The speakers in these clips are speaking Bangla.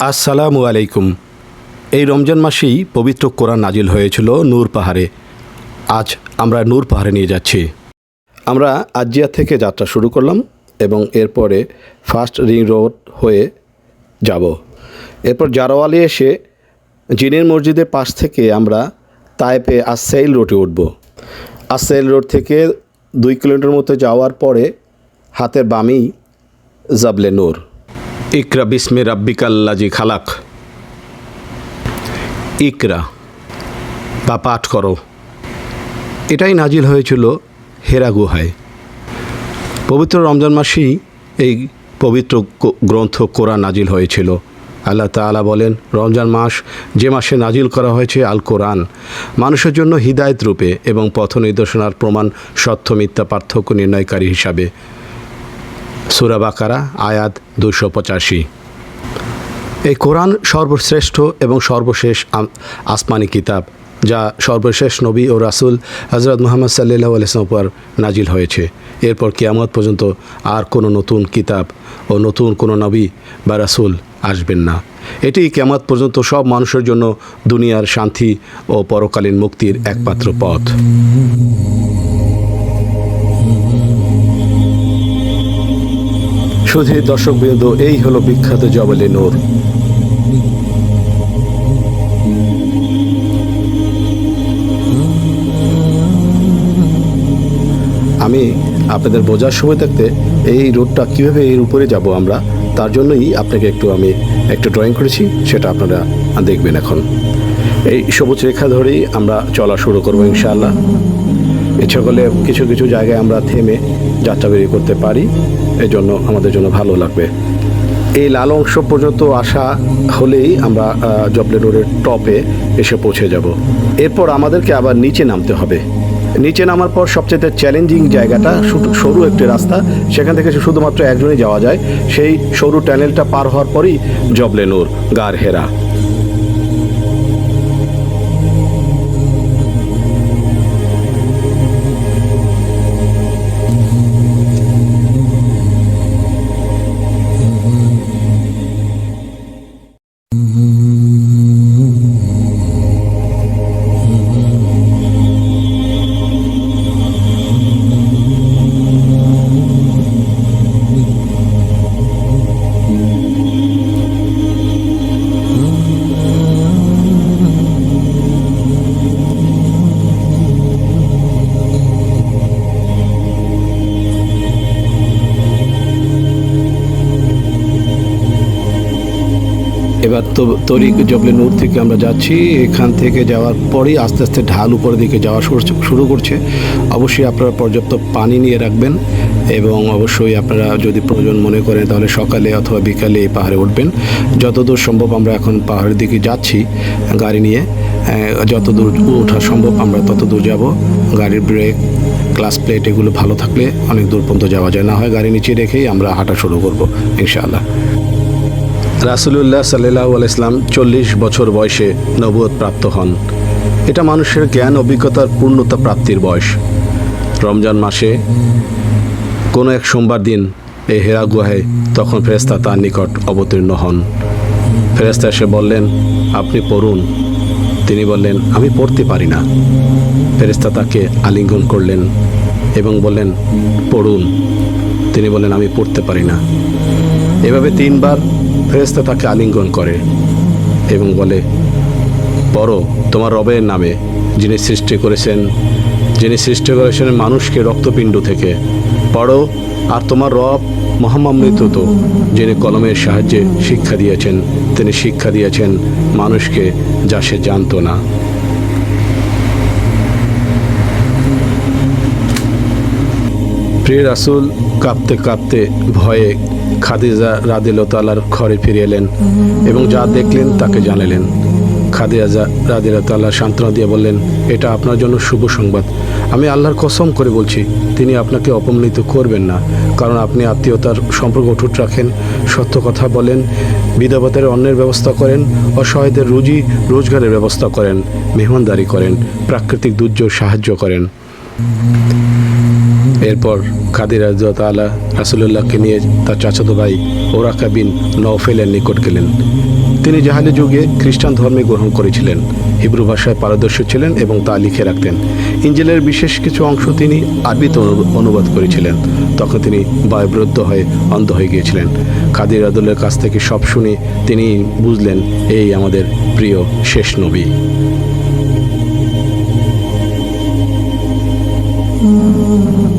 আসসালামু আলাইকুম। এই রমজান মাসেই পবিত্র কোরআন নাজিল হয়েছিল নূর পাহাড়ে। আজ আমরা নূর পাহাড়ে নিয়ে যাচ্ছি। আমরা আজিয়া থেকে যাত্রা শুরু করলাম এবং এরপরে ফার্স্ট রিং রোড হয়ে যাব। এরপর জারোয়ালি এসে জিনের মসজিদের পাশ থেকে আমরা তাইপে আসসাইল রোডে উঠব। আসসাইল রোড থেকে দুই কিলোমিটার মতো যাওয়ার পরে হাতের বামেই জাবলে নূর। ইকরা বিস্মে রাব্বিকাল্লাজি খালাক। ইকরা, বা পাঠ করো। এটাই নাজিল হয়েছিল হেরা গুহায়। পবিত্র রমজান মাসেই এই পবিত্র গ্রন্থ, কোরআন নাজিল হয়েছিল। আল্লাহ তাআলা বলেন, রমজান মাস যে মাসে নাজিল করা হয়েছে আল কোরআন, মানুষের জন্য হিদায়ত রূপে এবং পথ নির্দেশনার প্রমাণ সত্য মিথ্যা পার্থক্য নির্ণয়কারী হিসাবে। সুরা বাকারা, আয়াত দুশো পঁচাশি। এই কোরআন সর্বশ্রেষ্ঠ এবং সর্বশেষ আসমানি কিতাব, যা সর্বশেষ নবী ও রাসূল হজরত মোহাম্মদ সাল্লাহ আলিয়ার উপর নাজিল হয়েছে। এরপর কিয়ামত পর্যন্ত আর কোনো নতুন কিতাব ও নতুন কোনো নবী বা রাসূল আসবেন না। এটি কিয়ামত পর্যন্ত সব মানুষের জন্য দুনিয়ার শান্তি ও পরকালীন মুক্তির একমাত্র পথ। শুধু দর্শকবৃন্দ, এই হলো বিখ্যাত জবলে নূর। আমি আপনাদের বোঝার সময় থাকতে এই রোডটা কীভাবে এর উপরে যাব আমরা, তার জন্যই আপনাকে একটু আমি একটু ড্রয়িং করেছি, সেটা আপনারা দেখবেন এখন। এই সবুজ রেখা ধরেই আমরা চলা শুরু করব ইনশাআল্লাহ। ইচ্ছা করলে কিছু কিছু জায়গায় আমরা থেমে যাত্রা বেরিয়ে করতে পারি। এই জন্য আমাদের জন্য ভালো লাগবে। এই লাল অংশ পর্যন্ত আসা হলেই আমরা জবলে রোডের টপে এসে পৌঁছে যাব। এরপর আমাদেরকে আবার নিচে নামতে হবে। নিচে নামার পর সবচেয়ে চ্যালেঞ্জিং জায়গাটা সরু একটি রাস্তা। সেখান থেকে শুধুমাত্র একজনই যাওয়া যায়। সেই সরু ট্যানেলটা পার হওয়ার পরই জবলে নূর তো তরিক জবলে নূর থেকে আমরা যাচ্ছি। এখান থেকে যাওয়ার পরেই আস্তে আস্তে ঢাল উপরের দিকে যাওয়া শুরু- করছে। অবশ্যই আপনারা পর্যাপ্ত পানি নিয়ে রাখবেন এবং অবশ্যই আপনারা যদি প্রয়োজন মনে করেন তাহলে সকালে অথবা বিকালে এই পাহাড়ে উঠবেন। যতদূর সম্ভব আমরা এখন পাহাড়ের দিকে যাচ্ছি গাড়ি নিয়ে। যতদূর ওঠা সম্ভব আমরা ততদূর যাব। গাড়ির ব্রেক ক্লাস প্লেট এগুলো ভালো থাকলে অনেক দূর পর্যন্ত যাওয়া যায়। না হয় গাড়ি নিচে রেখেই আমরা হাঁটা শুরু করব, ইনশাআল্লাহ। রাসুলুল্লাহ সাল্লাহ ইসলাম চল্লিশ বছর বয়সে নবুয়ত প্রাপ্ত হন। এটা মানুষের জ্ঞান, অভিজ্ঞতার পূর্ণতা প্রাপ্তির বয়স। রমজান মাসে কোনো এক সোমবার দিন এই হেরা গুহায় তখন ফেরেস্তা তার নিকট অবতীর্ণ হন। ফেরেস্তা এসে বললেন, আপনি পড়ুন। তিনি বললেন, আমি পড়তে পারি না। ফেরেস্তা তাকে আলিঙ্গন করলেন এবং বললেন, পড়ুন। তিনি বললেন, আমি পড়তে পারি না। এভাবে তিনবার ফেরেস্তা তাকে আলিঙ্গন করে এবং বলে, পড়ো, তোমার রবের নামে, যিনি সৃষ্টি করেছেন, যিনি সৃষ্টি করেছেন মানুষকে রক্তপিণ্ড থেকে। পড়ো, আর তোমার রব মহামামৃত তো, যিনি কলমের সাহায্যে শিক্ষা দিয়েছেন, তিনি শিক্ষা দিয়েছেন মানুষকে যা সে জানতো না। প্রিয় রাসুল, কাঁপতে কাঁপতে ভয়ে খাদিজা রাদিলতালার ঘরে ফিরে এলেন এবং যা দেখলেন তাকে জানালেন। খাদিজা রাদিলতাল্লাহ সান্ত্বনা দিয়ে বললেন, এটা আপনার জন্য শুভ সংবাদ। আমি আল্লাহর কসম করে বলছি, তিনি আপনাকে অপমানিত করবেন না, কারণ আপনি আত্মীয়তার সম্পর্ক অটুট রাখেন, সত্য কথা বলেন, বিধবাদের অন্যের ব্যবস্থা করেন, অসহায়দের রুজি, রোজগারের ব্যবস্থা করেন, মেহমানদারি করেন, প্রাকৃতিক দুর্যোগ সাহায্য করেন। এরপর খাদির রাজতালা রাসুল্লাহকে নিয়ে তার চাচাতো ভাই ওরাকা বিন নওফেলের নিকট গেলেন। তিনি জাহালি যুগে খ্রিস্টান ধর্মে গ্রহণ করেছিলেন, হিব্রু ভাষায় পারদর্শী ছিলেন এবং তা লিখে রাখতেন। ইঞ্জেলের বিশেষ কিছু অংশ তিনি আরবিতে অনু- অনুবাদ করেছিলেন। তখন তিনি বায়ুব্রদ্ধ হয়ে অন্ধ হয়ে গিয়েছিলেন। খাদির রাদুলের কাছ থেকে সব শুনে তিনি বুঝলেন, এই আমাদের প্রিয় শেষ নবী। বুঝছেন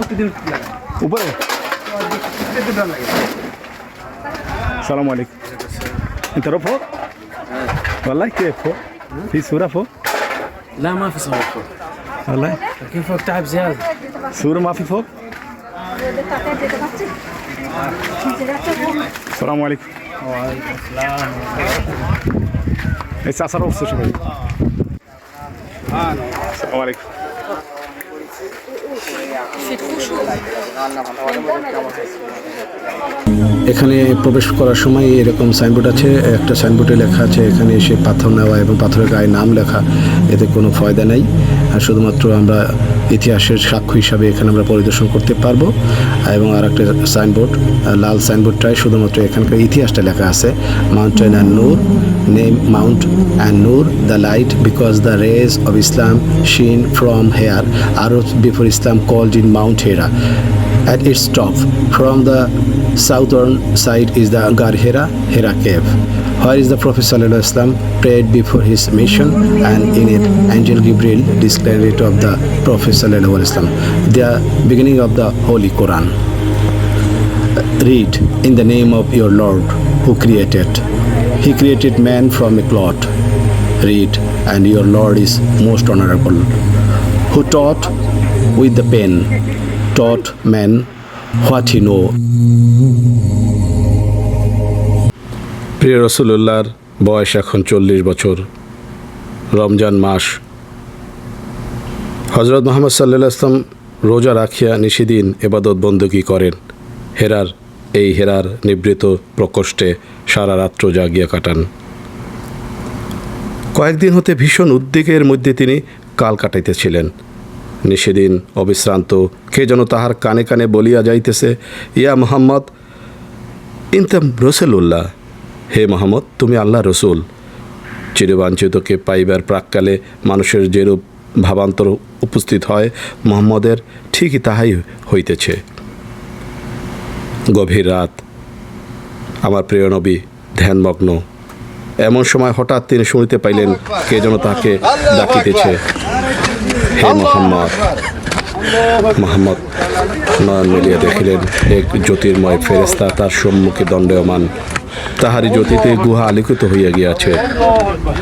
প্রতিদিন লাগে উপরে প্রতিদিন লাগে সালাম আলাইকুম انت رو فوق؟ والله كيف فوق؟ في صورة فوق؟ لا ما في صوت فوق والله لكن فوق تعب زياده صورة ما في فوق؟ السلام عليكم وعليكم السلام لسه صار وصل شوي السلام عليكم খুব সুন্দর এখানে প্রবেশ করার সময় এরকম সাইনবোর্ড আছে, একটা সাইনবোর্ডে লেখা আছে, এখানে এসে পাথর নেওয়া এবং পাথরের গায়ে নাম লেখা, এতে কোনো ফয়দা নেই। আর শুধুমাত্র আমরা ইতিহাসের সাক্ষ্য হিসাবে এখানে আমরা পরিদর্শন করতে পারব। এবং আর একটা সাইনবোর্ড লাল সাইনবোর্ডটায় শুধুমাত্র এখানকার ইতিহাসটা লেখা আছে। Mountain and Noor name mount and Noor the light because the rays of Islam shine from here আরও before Islam called in mount Hira At its top from the southern side, is the Gar Hira, Hira cave, where is the Prophet Wasallam prayed before his mission, and in it, Angel Gabriel declared it of the Prophet Wasallam, the beginning of the Holy Quran. Read in the name of your Lord who created. He created man from a clot. Read, and your Lord is most honorable. Who taught with the pen, taught man know. প্রিয় রসুল্লাহর বয়স এখন চল্লিশ বছর, রমজান মাস। হজরত মোহাম্মদ সাল্লাহ আসলাম রোজা রাখিয়া নিশিদিন এবাদত বন্দী করেন? হেরার, এই হেরার নিবৃত প্রকোষ্ঠে সারা রাত্র জাগিয়া কাটান। কয়েকদিন হতে ভীষণ উদ্বেগের মধ্যে তিনি কাল কাটাইতেছিলেন। নিষেদিন, অবিশ্রান্ত। কে যেন তাহার কানে কানে বলিয়া যাইতেছে, ইয়া মোহাম্মদ, ইনতাম রসুল্লাহ হে মোহাম্মদ, তুমি আল্লাহ রসুল। চিরবাঞ্ছিতকে পাইবার প্রাককালে মানুষের যেরূপ ভাবান্তর উপস্থিত হয়, মোহাম্মদের ঠিকই তাহাই হইতেছে। গভীর রাত। আমার প্রিয় নবী, ধ্যানমগ্ন। এমন সময় হঠাৎ তিনি শুনিতে পাইলেন, কে যেন তাকে ডাকিতেছে। হে মোহাম্মদ মোহাম্মদ নয়ন মিলিয়া দেখিলেন এক জ্যোতির্ময় ফেরেস্তা তার সম্মুখে দণ্ডয়মান। তাহারই জ্যোতিতে গুহা আলোকিত হইয়া গিয়াছে।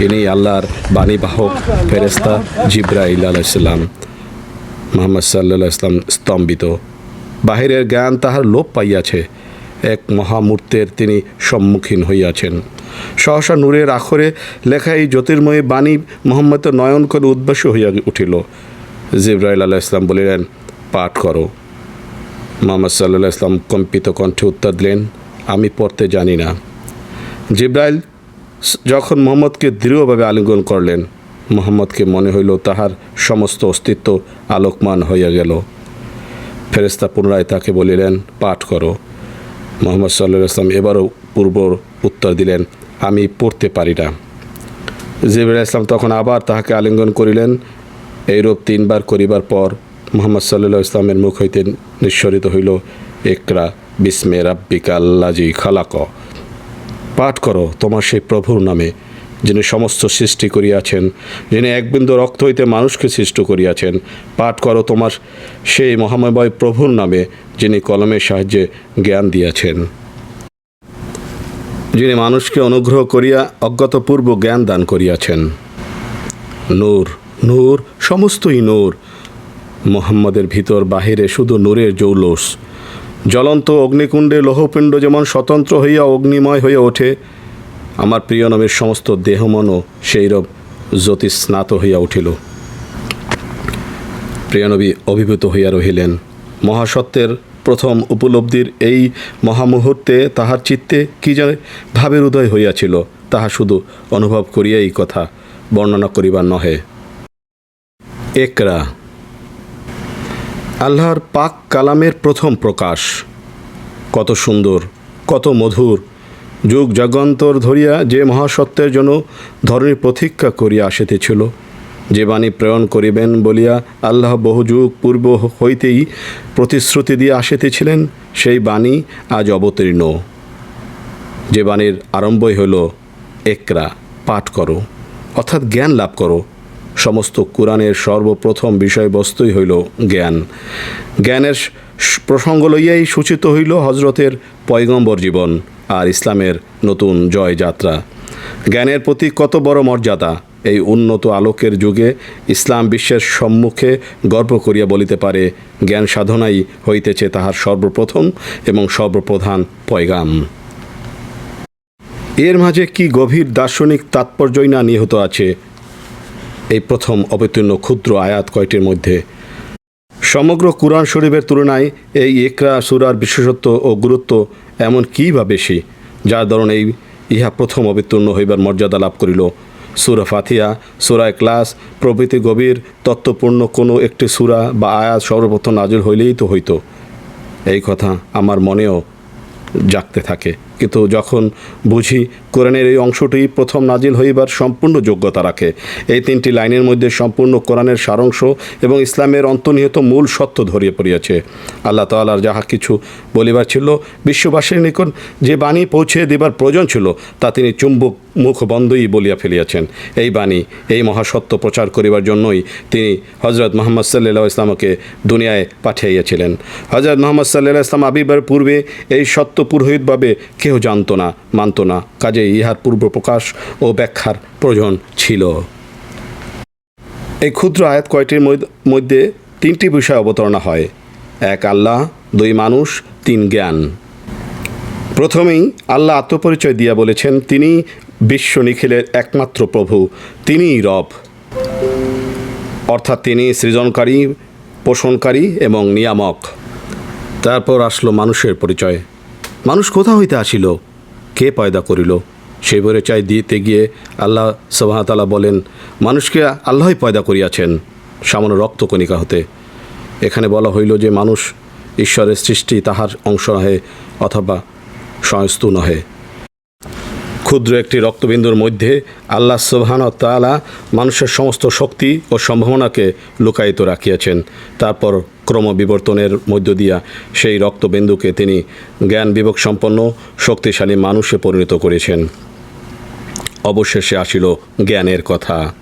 ইনি আল্লাহর বাণীবাহক ফেরেস্তা জিব্রাইল আলাইসাল্লাম মোহাম্মদ সাল্লাহ ইসলাম স্তম্ভিত। বাহিরের জ্ঞান তাহার লোপ পাইয়াছে। এক মহামূর্তের তিনি সম্মুখীন হইয়াছেন। সহসা নূরের আখরে লেখা এই জ্যোতির্ময়ী বাণী মোহাম্মদ নয়ন করে উদ্ভাসী হইয়া উঠিল। জিব্রাইল আলাহ ইসলাম বলিলেন, পাঠ করো। মোহাম্মদ সাল্লাহ ইসলাম কম্পিত কণ্ঠে উত্তর দিলেন, আমি পড়তে জানি না। জিব্রাইল যখন মোহাম্মদকে দৃঢ়ভাবে আলিঙ্গন করলেন, মোহাম্মদকে মনে হইল তাহার সমস্ত অস্তিত্ব আলোকমান হইয়া গেল। ফেরেস্তা পুনরায় তাকে বলিলেন, পাঠ করো। মোহাম্মদ সাল্লাহ ইসলাম এবারও পূর্ব উত্তর দিলেন, আমি পড়তে পারি না। জিবরাইল ইসলাম তখন আবার তাহাকে আলিঙ্গন করিলেন। এইরূপ তিনবার করিবার পর মোহাম্মদ সাল্লাহ ইসলামের মুখ হইতে নিঃসরিত হইল একরা বিস্মে রাব্বিকা আল্লাজি খালাক। পাঠ করো তোমার সেই প্রভুর নামে। যিনি সমস্ত সৃষ্টি করিয়াছেন, যিনি এক বিন্দু রক্ত হইতে মানুষকে সৃষ্টি করিয়াছেন, পাঠ করো তোমার সেই মহাময় প্রভুর নামে, যিনি কলমের সাহায্যে জ্ঞান দিয়াছেন। যিনি মানুষকে অনুগ্রহ করিয়া অজ্ঞাতপূর্ব জ্ঞান দান করিয়াছেন। নূর নূর, সমস্তই নূর। মোহাম্মদের ভিতর বাহিরে শুধু নূরের জৌলস। জ্বলন্ত অগ্নিকুণ্ডে লৌহপিণ্ড যেমন স্বতন্ত্র হইয়া অগ্নিময় হইয়া ওঠে আমার প্রিয় নামের সমস্ত দেহমনও সেইরূপ জ্যোতি স্নাত হইয়া উঠিল। প্রিয়নবী অভিভূত হইয়া রহিলেন। মহাসত্যের প্রথম উপলব্ধির এই মহামুহূর্তে তাহার চিত্তে কি জানে ভাবের উদয় হইয়াছিল, তাহা শুধু অনুভব করিয়াই কথা, বর্ণনা করিবার নহে। একরা। আল্লাহর পাক কালামের প্রথম প্রকাশ। কত সুন্দর, কত মধুর যুগ যগন্তর ধরিয়া যে মহাসত্যের জন্য ধরণী প্রতীক্ষা করিয়া আসিতেছিল, যে বাণী প্রেরণ করিবেন বলিয়া আল্লাহ বহু যুগ পূর্ব হইতেই প্রতিশ্রুতি দিয়ে আসিতেছিলেন, সেই বাণী আজ অবতীর্ণ। যে বাণীর আরম্ভই হইল, একরা, পাঠ করো, অর্থাৎ জ্ঞান লাভ করো। সমস্ত কোরআনের সর্বপ্রথম বিষয়বস্তুই হইল জ্ঞান। জ্ঞানের প্রসঙ্গ লইয়াই সূচিত হইল হজরতের পয়গম্বর জীবন। আর ইসলামের নতুন জয়যাত্রা। জ্ঞানের প্রতি কত বড় মর্যাদা, এই উন্নত আলোকের যুগে ইসলাম বিশ্বের সম্মুখে গর্ব করিয়া বলিতে পারে, জ্ঞান সাধনাই হইতেছে তাহার সর্বপ্রথম এবং সর্বপ্রধান পয়গাম। এর মাঝে কি গভীর দার্শনিক তাৎপর্যই না নিহত আছে? এই প্রথম অবতীর্ণ ক্ষুদ্র আয়াত কয়টির মধ্যে? সমগ্র কুরআন শরীফের তুলনায় এই একরা সুরার বিশেষত্ব ও গুরুত্ব এমন কী বা বেশি যার ধরন এই ইহা প্রথম অবতীর্ণ হইবার মর্যাদা লাভ করিল? সুরা ফাথিয়া সুরায় ক্লাস প্রভৃতি গভীর, তত্ত্বপূর্ণ কোনো একটি সুরা বা আয়াত সর্বপ্রথম নাজুল হইলেই তো হইত। এই কথা আমার মনেও জাগতে থাকে। কিন্তু যখন বুঝি কোরআনের এই অংশটি প্রথম নাজিল হইবার সম্পূর্ণ যোগ্যতা রাখে। এই তিনটি লাইনের মধ্যে সম্পূর্ণ কোরআনের সারাংশ এবং ইসলামের অন্তর্নিহিত মূল সত্য ধরিয়ে পড়িয়াছে। আল্লাহ তাআলার যাহা কিছু বলিবার ছিল, বিশ্ববাসীর নিকট যে বাণী পৌঁছে দেবার প্রয়োজন ছিল, তা তিনি চুম্বক মুখ বন্ধই বলিয়া ফেলিয়াছেন। এই বাণী, এই মহাসত্য প্রচার করিবার জন্যই তিনি হজরত মোহাম্মদ সাল্লাহ ইসলামকে দুনিয়ায় পাঠিয়াইয়াছিলেন হজরত মোহাম্মদ সাল্লাহ ইসলাম আবির্ভার পূর্বে এই সত্য পুরোহিতভাবে কেউ জানত না, মানত না। কাজে ইহার পূর্ব প্রকাশ ও ব্যাখ্যার প্রয়োজন ছিল। এই ক্ষুদ্র আয়াত কয়টির মধ্যে তিনটি বিষয় অবতারণা হয়। এক, আল্লাহ, দুই, মানুষ, তিন, জ্ঞান। প্রথমেই আল্লাহ আত্মপরিচয় দিয়া বলেছেন, তিনি বিশ্ব নিখিলের একমাত্র প্রভু, তিনিই রব। অর্থাৎ তিনি সৃজনকারী, পোষণকারী এবং নিয়ামক। তারপর আসলো মানুষের পরিচয়। মানুষ কোথা হইতে আসিল? কে পয়দা করিল? সেই পরিচয় দিতে গিয়ে আল্লাহ সবাহতালা বলেন, মানুষকে আল্লাহই পয়দা করিয়াছেন সামান্য রক্তকণিকা হতে। এখানে বলা হইল যে মানুষ ঈশ্বরের সৃষ্টি তাহার অংশ নহে অথবা সংস্তু নহে। ক্ষুদ্র একটি রক্তবিন্দুর মধ্যে আল্লাহ সুবহান তাআলা মানুষের সমস্ত শক্তি ও সম্ভাবনাকে লুকায়িত রাখিয়াছেন। তারপর ক্রমবিবর্তনের মধ্য দিয়া সেই রক্তবিন্দুকে তিনি জ্ঞান বিবেক সম্পন্ন শক্তিশালী মানুষে পরিণত করেছেন। অবশেষে আসিল জ্ঞানের কথা।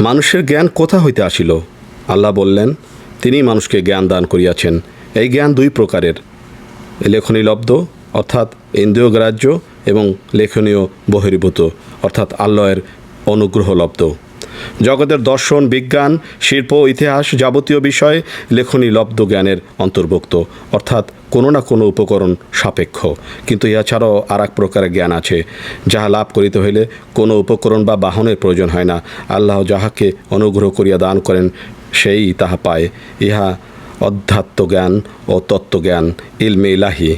মানুষের জ্ঞান কোথা হইতে আসিল? আল্লাহ বললেন তিনি মানুষকে জ্ঞান দান করিয়াছেন। এই জ্ঞান দুই প্রকারের লেখনী লব্ধ অর্থাৎ ইন্দ্রিয় গ্রাহ্য এবং লেখনীয় বহির্ভূত, অর্থাৎ আল্লাহের অনুগ্রহ লব্ধ। জগতের দর্শন, বিজ্ঞান, শিল্প, ইতিহাস যাবতীয় বিষয়ে লেখনী লব্ধ জ্ঞানের অন্তর্ভুক্ত, অর্থাৎ কোনো না কোনো উপকরণ সাপেক্ষ। কিন্তু ইহা ছাড়াও আর এক প্রকারের জ্ঞান আছে, যাহা লাভ করিতে হইলে কোনো উপকরণ বা বাহনের প্রয়োজন হয় না। আল্লাহ যাহাকে অনুগ্রহ করিয়া দান করেন, সেই তাহা পায়। ইহা অধ্যাত্ম জ্ঞান ও তত্ত্বজ্ঞান, ইলমে ইলাহি।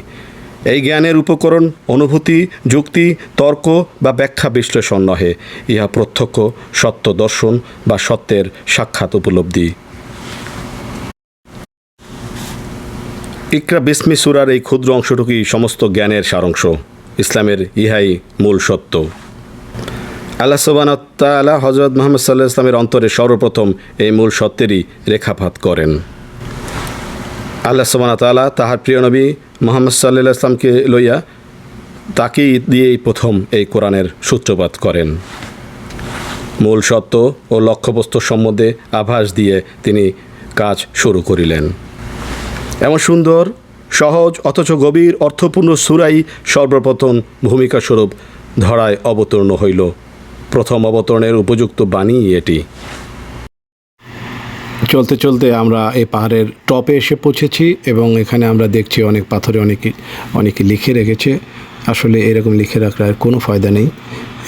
এই জ্ঞানের উপকরণ, অনুভূতি, যুক্তি, তর্ক বা ব্যাখ্যা বিশ্লেষণ নহে। ইহা প্রত্যক্ষ, সত্য দর্শন বা সত্যের সাক্ষাৎ উপলব্ধি। ইকরা বিসমি সুরার এই ক্ষুদ্র অংশটুকুই সমস্ত জ্ঞানের সারাংশ। ইসলামের ইহাই মূল সত্য। আল্লাহ সোবান তালা হজরত মোহাম্মদ সাল্লাহ ইসলামের অন্তরে সর্বপ্রথম এই মূল সত্যেরই রেখাপাত করেন। আল্লাহ সোবান তালা তাহার প্রিয় নবী মোহাম্মদ সাল্লাহ ইসলামকে লইয়া তাকেই দিয়েই প্রথম এই কোরআনের সূত্রপাত করেন। মূল সত্য ও লক্ষ্যবস্তু সম্বন্ধে আভাস দিয়ে তিনি কাজ শুরু করিলেন। এমন সুন্দর, সহজ, অথচ গভীর, অর্থপূর্ণ সুরাই সর্বপ্রথম ভূমিকা স্বরূপ ধরায় অবতীর্ণ হইল। প্রথম অবতরণের উপযুক্ত বাণী এটি। চলতে চলতে আমরা এই পাহাড়ের টপে এসে পৌঁছেছি এবং এখানে আমরা দেখছি অনেক পাথরে অনেকে অনেকে লিখে রেখেছে। আসলে এরকম লিখে রাখার কোনো ফায়দা নেই।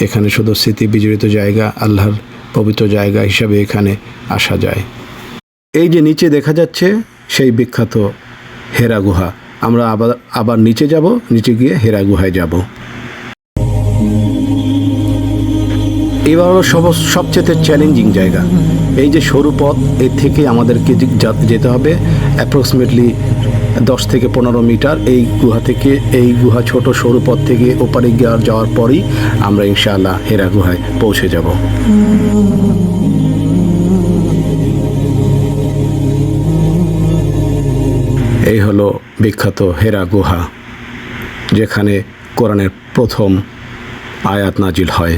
এখানে শুধু স্মৃতি বিজড়িত জায়গা, আল্লাহর পবিত্র জায়গা হিসাবে এখানে আসা যায়। এই যে নিচে দেখা যাচ্ছে, সেই বিখ্যাত হেরা গুহা। আমরা আবার আবার নিচে যাব, নিচে গিয়ে হেরা গুহায় যাব। এবার হলো সব সবচেয়ে চ্যালেঞ্জিং জায়গা। এই যে সরু পথ, এর থেকে আমাদেরকে যেতে হবে অ্যাপ্রক্সিমেটলি দশ থেকে পনেরো মিটার। এই গুহা থেকে, এই গুহা ছোট সরু পথ থেকে ওপারে যাওয়ার পরই আমরা ইনশাআল্লাহ হেরা গুহায় পৌঁছে যাব। এই হলো বিখ্যাত হেরা গুহা, যেখানে কোরআনের প্রথম আয়াত নাজিল হয়।